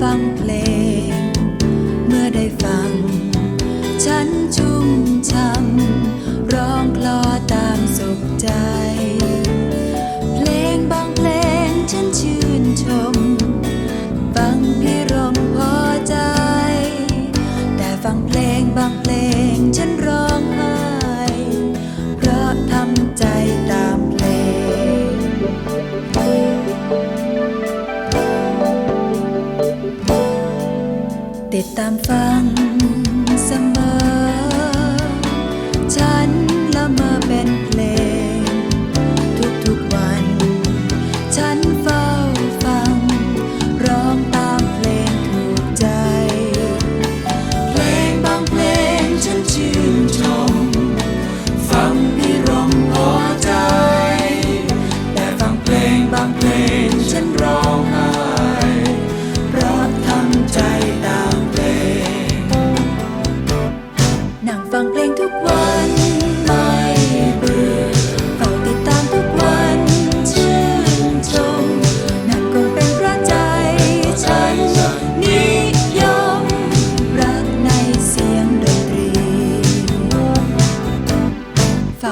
ฟังเพลง ติด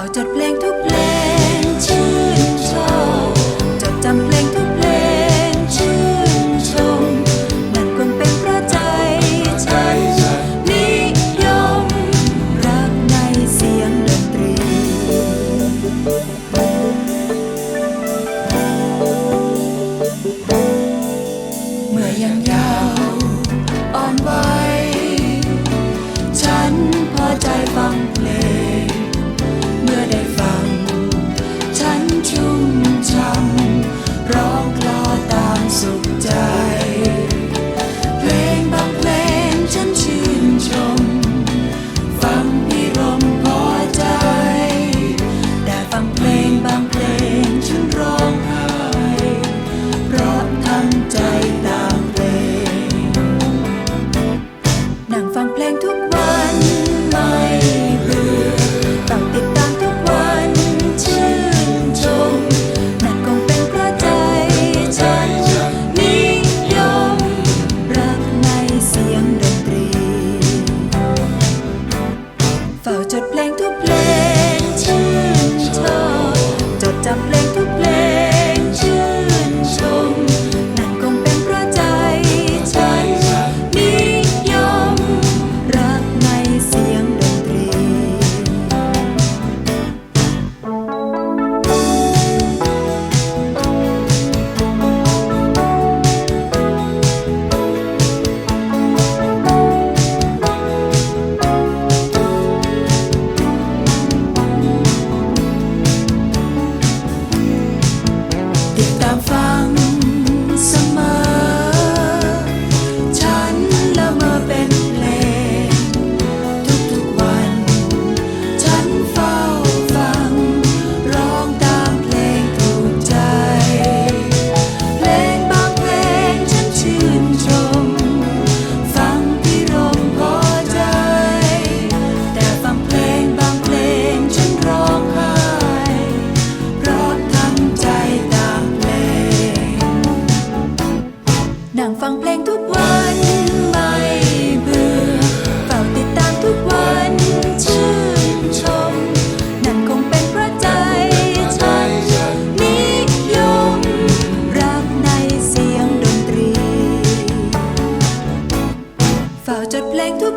าจดเพลงทุกเพลงชื่นชมจดจำเพลงทุกเพลงชื่นชมมันคงเป็นเพราะใจฉันนิยมรักในเสียงดนตรี เมื่อยังยาวอ่อนไหวฉันพอใจฟังเพลง เพลงทุกวันไม่เบื่อต้อติดตามทุกวันชื่นชมนั่คงเป็นเพราะใจฉันนิยม รักในเสียงดนตรี เฝ้าจดเพลงทุกเพลงชื่นชอบจดจำเพลง lãng thu